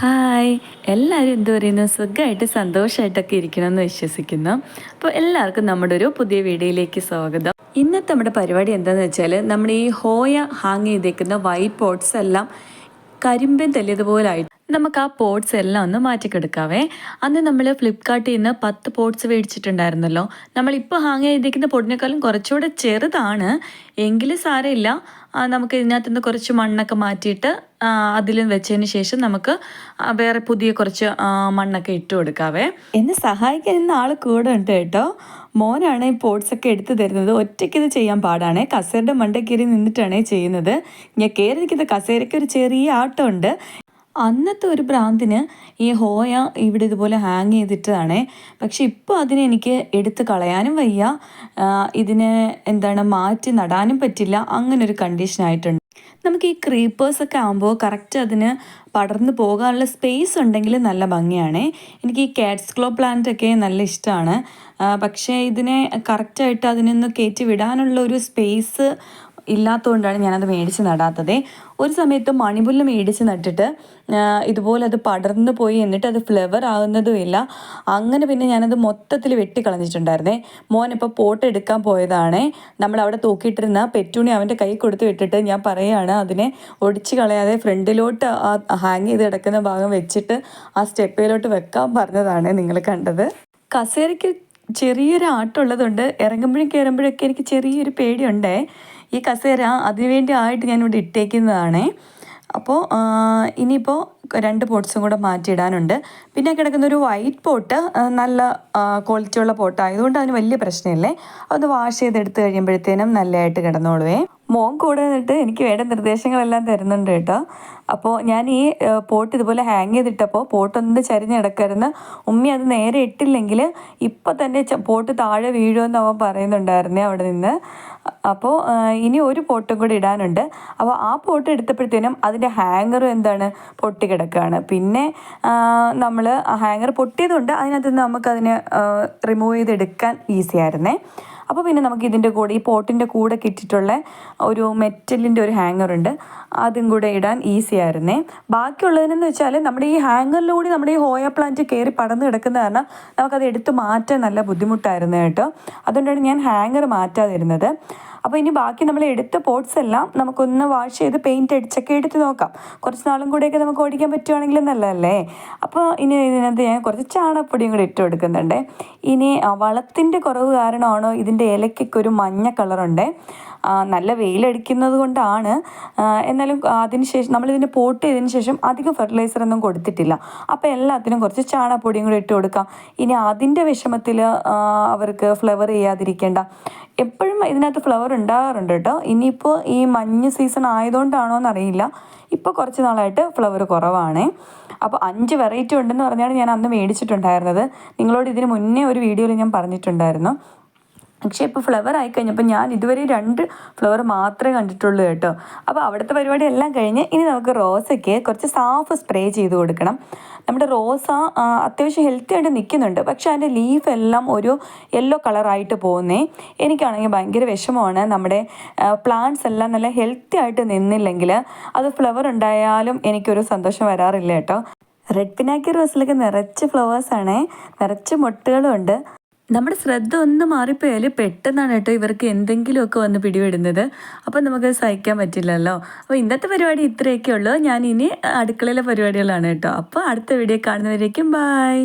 Hi എല്ലാവരും എന്ത് പറയുന്നു? സുഖമായിട്ട് സന്തോഷമായിട്ടൊക്കെ ഇരിക്കണമെന്ന് വിശ്വസിക്കുന്നു. അപ്പോൾ എല്ലാവർക്കും നമ്മുടെ ഒരു പുതിയ വീഡിയോയിലേക്ക് സ്വാഗതം. ഇന്നത്തെ നമ്മുടെ പരിപാടി എന്താണെന്ന് വെച്ചാൽ നമ്മുടെ ഈ ഹോയ ഹാങ് ചെയ്തേക്കുന്ന വൈറ്റ് പോട്ട്സ് എല്ലാം കരിമ്പൻ തല്ലിയതുപോലായിട്ട് നമുക്ക് ആ പോട്ട്സ് എല്ലാം ഒന്ന് മാറ്റിക്കെടുക്കാവേ. അന്ന് നമ്മൾ ഫ്ലിപ്കാർട്ടിൽ നിന്ന് പത്ത് പോട്ട്സ് മേടിച്ചിട്ടുണ്ടായിരുന്നല്ലോ നമ്മളിപ്പോൾ ഹാങ് ചെയ്തിരിക്കുന്ന പൊടിനേക്കാളും കുറച്ചുകൂടെ ചെറുതാണ്. എങ്കിലും സാരമില്ല. നമുക്ക് ഇതിനകത്ത് നിന്ന് കുറച്ച് മണ്ണൊക്കെ മാറ്റിയിട്ട് അതിൽ വെച്ചതിന് ശേഷം നമുക്ക് വേറെ പുതിയ കുറച്ച് മണ്ണൊക്കെ ഇട്ട് കൊടുക്കാവേ. എന്നെ സഹായിക്കാൻ ഇന്ന് ആൾ കൂടെ ഉണ്ട് കേട്ടോ. മോനാണ് ഈ പോട്ട്സ് ഒക്കെ എടുത്തു തരുന്നത്. ഒറ്റയ്ക്ക് ഇത് ചെയ്യാൻ പാടാണേ. കസേരയുടെ മണ്ടക്കേറി നിന്നിട്ടാണ് ചെയ്യുന്നത്. ഞാൻ കയറി നിൽക്കുന്ന കസേരയ്ക്ക് ഒരു ചെറിയ ആട്ടമുണ്ട്. അന്നത്തെ ഒരു ഭ്രാന്തിന് ഈ ഹോയ ഇവിടെ ഇതുപോലെ ഹാങ് ചെയ്തിട്ടതാണ് പക്ഷെ ഇപ്പോൾ അതിനെ എനിക്ക് എടുത്ത് കളയാനും വയ്യ. ഇതിനെ എന്താണ് മാറ്റി നടാനും പറ്റില്ല. അങ്ങനെ ഒരു കണ്ടീഷൻ ആയിട്ടുണ്ട്. നമുക്ക് ഈ ക്രീപ്പേഴ്സൊക്കെ ആകുമ്പോൾ കറക്റ്റ് അതിന് പടർന്നു പോകാനുള്ള സ്പേസ് ഉണ്ടെങ്കിൽ നല്ല ഭംഗിയാണ്. എനിക്ക് ഈ കാറ്റ്സ് ക്ലോ പ്ലാന്റ് ഒക്കെ നല്ല ഇഷ്ടമാണ് പക്ഷേ ഇതിനെ കറക്റ്റായിട്ട് അതിനൊന്ന് കയറ്റി വിടാനുള്ള ഒരു സ്പേസ് ഇല്ലാത്തതുകൊണ്ടാണ് ഞാനത് മേടിച്ച് നടാത്തത്. ഒരു സമയത്ത് മണിപുല്ല് മേടിച്ച് നട്ടിട്ട് ഇതുപോലെ അത് പടർന്നു പോയി എന്നിട്ട് അത് ഫ്ലവർ ആകുന്നതുമില്ല അങ്ങനെ പിന്നെ ഞാനത് മൊത്തത്തിൽ വെട്ടിക്കളഞ്ഞിട്ടുണ്ടായിരുന്നേ മോൻ ഇപ്പോൾ പോട്ട് എടുക്കാൻ പോയതാണ്. നമ്മൾ അവിടെ തൂക്കിയിട്ടിരുന്ന പെറ്റൂണി അവന്റെ കൈ കൊടുത്ത് വിട്ടിട്ട് ഞാൻ പറയുകയാണ് അതിനെ ഒടിച്ച് കളയാതെ ഫ്രണ്ടിലോട്ട് ഹാങ് ചെയ്ത് കിടക്കുന്ന ഭാഗം വെച്ചിട്ട് ആ സ്റ്റെപ്പിലോട്ട് വെക്കാൻ പറഞ്ഞതാണ് നിങ്ങൾ കണ്ടത്. കസേരയ്ക്ക് ചെറിയൊരു ആട്ടമുള്ളതുകൊണ്ട് ഇറങ്ങുമ്പോഴും കയറുമ്പോഴൊക്കെ എനിക്ക് ചെറിയൊരു പേടിയുണ്ടേ. ഈ കസേര അതിനുവേണ്ടി ആയിട്ട് ഞാനിവിടെ ഇട്ടേക്കുന്നതാണേ. അപ്പോൾ ഇനിയിപ്പോൾ രണ്ട് പോട്ട്സും കൂടെ മാറ്റിയിടാനുണ്ട്. പിന്നെ കിടക്കുന്ന ഒരു വൈറ്റ് പോട്ട് നല്ല ക്വാളിറ്റി ഉള്ള പോട്ട് ആയതുകൊണ്ട് അതിന് വലിയ പ്രശ്നമില്ലേ? അത് വാഷ് ചെയ്തെടുത്ത് കഴിയുമ്പോഴത്തേനും നല്ലതായിട്ട് കിടന്നോളുവേ. മോൻ കൂടെ നിന്നിട്ട് എനിക്ക് വേണ്ട നിർദ്ദേശങ്ങളെല്ലാം തരുന്നുണ്ട് കേട്ടോ. അപ്പോൾ ഞാൻ ഈ പോട്ട് ഇതുപോലെ ഹാങ് ചെയ്തിട്ടപ്പോൾ പോട്ടൊന്ന് ചരിഞ്ഞ് കിടക്കരുന്ന് ഉമ്മി അത് നേരെ ഇട്ടില്ലെങ്കിൽ ഇപ്പം തന്നെ പോട്ട് താഴെ വീഴുമെന്ന് അവൻ പറയുന്നുണ്ടായിരുന്നേ അവിടെ നിന്ന്. അപ്പോൾ ഇനി ഒരു പോട്ടും കൂടി ഇടാനുണ്ട്. അപ്പോൾ ആ പോട്ട് എടുത്തപ്പോഴത്തേനും അതിന്റെ ഹാങ്ങറും എന്താണ്? പൊട്ടി കിടക്കുകയാണ് പിന്നെ നമ്മൾ ഹാങ്ങർ പൊട്ടിയതുകൊണ്ട് അതിനകത്ത് നിന്ന് നമുക്കതിനെ റിമൂവ് ചെയ്തെടുക്കാൻ ഈസി ആയിരുന്നേ. അപ്പോൾ പിന്നെ നമുക്ക് ഇതിന്റെ കൂടെ ഈ പോട്ടിന്റെ കൂടെ കിട്ടിയിട്ടുള്ള ഒരു മെറ്റലിന്റെ ഒരു ഹാങ്ങർ ഉണ്ട്. അതും കൂടെ ഇടാൻ ഈസി ആയിരുന്നേ. ബാക്കിയുള്ളതിനെന്ന് വെച്ചാൽ നമ്മുടെ ഈ ഹാങ്ങറിലൂടെ നമ്മുടെ ഈ ഹോയ പ്ലാന്റ് കയറി പടന്ന് കിടക്കുന്ന കാരണം നമുക്കത് എടുത്ത് മാറ്റാൻ നല്ല ബുദ്ധിമുട്ടായിരുന്നു കേട്ടോ. അതുകൊണ്ടാണ് ഞാൻ ഹാങ്ങർ മാറ്റാതിരുന്നത്. അപ്പോൾ ഇനി ബാക്കി നമ്മൾ എടുത്ത പോട്ട്സ് എല്ലാം നമുക്കൊന്ന് വാഷ് ചെയ്ത് പെയിന്റ് അടിച്ചൊക്കെ എടുത്ത് നോക്കാം. കുറച്ച് നാളും കൂടെയൊക്കെ നമുക്ക് ഓടിക്കാൻ പറ്റുവാണെങ്കിൽ നല്ലതല്ലേ? അപ്പോൾ ഇനി ഇതിനകത്ത് ഞാൻ കുറച്ച് ചാണകപ്പൊടിയും കൂടി ഇട്ട് കൊടുക്കുന്നുണ്ട്. ഇനി വളത്തിന്റെ കുറവ് കാരണമാണോ ഇതിന്റെ ഇലയ്ക്കൊക്കെ ഒരു മഞ്ഞ കളറുണ്ട്? നല്ല വെയിലടിക്കുന്നത് കൊണ്ടാണ്. എന്നാലും അതിന് ശേഷം നമ്മളിതിനെ പോട്ട് ചെയ്തതിന് ശേഷം അധികം ഫെർട്ടിലൈസർ ഒന്നും കൊടുത്തിട്ടില്ല. അപ്പോൾ എല്ലാത്തിനും കുറച്ച് ചാണകപ്പൊടിയും കൂടി ഇട്ട് കൊടുക്കാം. ഇനി അതിന്റെ വിഷമത്തിൽ അവർക്ക് ഫ്ലവർ ചെയ്യാതിരിക്കേണ്ട. എപ്പോഴും ഇതിനകത്ത് ഫ്ലവർ ഉണ്ടാകാറുണ്ട് കേട്ടോ. ഇനിയിപ്പോൾ ഈ മഞ്ഞ് സീസൺ ആയതുകൊണ്ടാണോ എന്നറിയില്ല ഇപ്പോൾ കുറച്ച് നാളായിട്ട് ഫ്ലവർ കുറവാണ്. അപ്പോൾ അഞ്ച് വെറൈറ്റി ഉണ്ടെന്ന് പറഞ്ഞാണ് ഞാൻ അന്ന് മേടിച്ചിട്ടുണ്ടായിരുന്നത്. നിങ്ങളോട് ഇതിന് മുന്നേ ഒരു വീഡിയോയിൽ ഞാൻ പറഞ്ഞിട്ടുണ്ടായിരുന്നു. പക്ഷേ ഇപ്പോൾ ഫ്ലവർ ആയി കഴിഞ്ഞപ്പോൾ ഞാൻ ഇതുവരെ രണ്ട് ഫ്ലവർ മാത്രമേ കണ്ടിട്ടുള്ളൂ കേട്ടോ. അപ്പോൾ അവിടുത്തെ പരിപാടി എല്ലാം കഴിഞ്ഞ് ഇനി നമുക്ക് റോസയ്ക്ക് കുറച്ച് സാഫ് സ്പ്രേ ചെയ്ത് കൊടുക്കണം. നമ്മുടെ റോസ അത്യാവശ്യം ഹെൽത്തി ആയിട്ട് നിൽക്കുന്നുണ്ട് പക്ഷേ അതിന്റെ ലീഫ് എല്ലാം ഒരു യെല്ലോ കളറായിട്ട് പോകുന്നേ എനിക്കാണെങ്കിൽ ഭയങ്കര വിഷമമാണ്. നമ്മുടെ പ്ലാന്റ്സ് എല്ലാം നല്ല ഹെൽത്തി ആയിട്ട് നിന്നില്ലെങ്കിൽ അത് ഫ്ലവർ ഉണ്ടായാലും എനിക്കൊരു സന്തോഷം വരാറില്ല കേട്ടോ. റെഡ് പിനാക്കി റോസിലൊക്കെ നിറച്ച് ഫ്ലവേഴ്സാണ് നിറച്ച് മുട്ടുകളും ഉണ്ട് നമ്മുടെ ശ്രദ്ധ ഒന്ന് മാറിപ്പോയാൽ പെട്ടെന്നാണ് കേട്ടോ ഇവർക്ക് എന്തെങ്കിലുമൊക്കെ വന്ന് പിടിവിടുന്നത് അപ്പം നമുക്ക് സഹിക്കാൻ പറ്റില്ലല്ലോ. അപ്പോൾ ഇന്നത്തെ പരിപാടി ഇത്രയൊക്കെ ഉള്ളൂ ഞാൻ ഇനി അടുക്കളയിലെ പരിപാടികളാണ് കേട്ടോ. അപ്പോൾ അടുത്ത വീഡിയോ കാണുന്നവരേക്കും ബായ്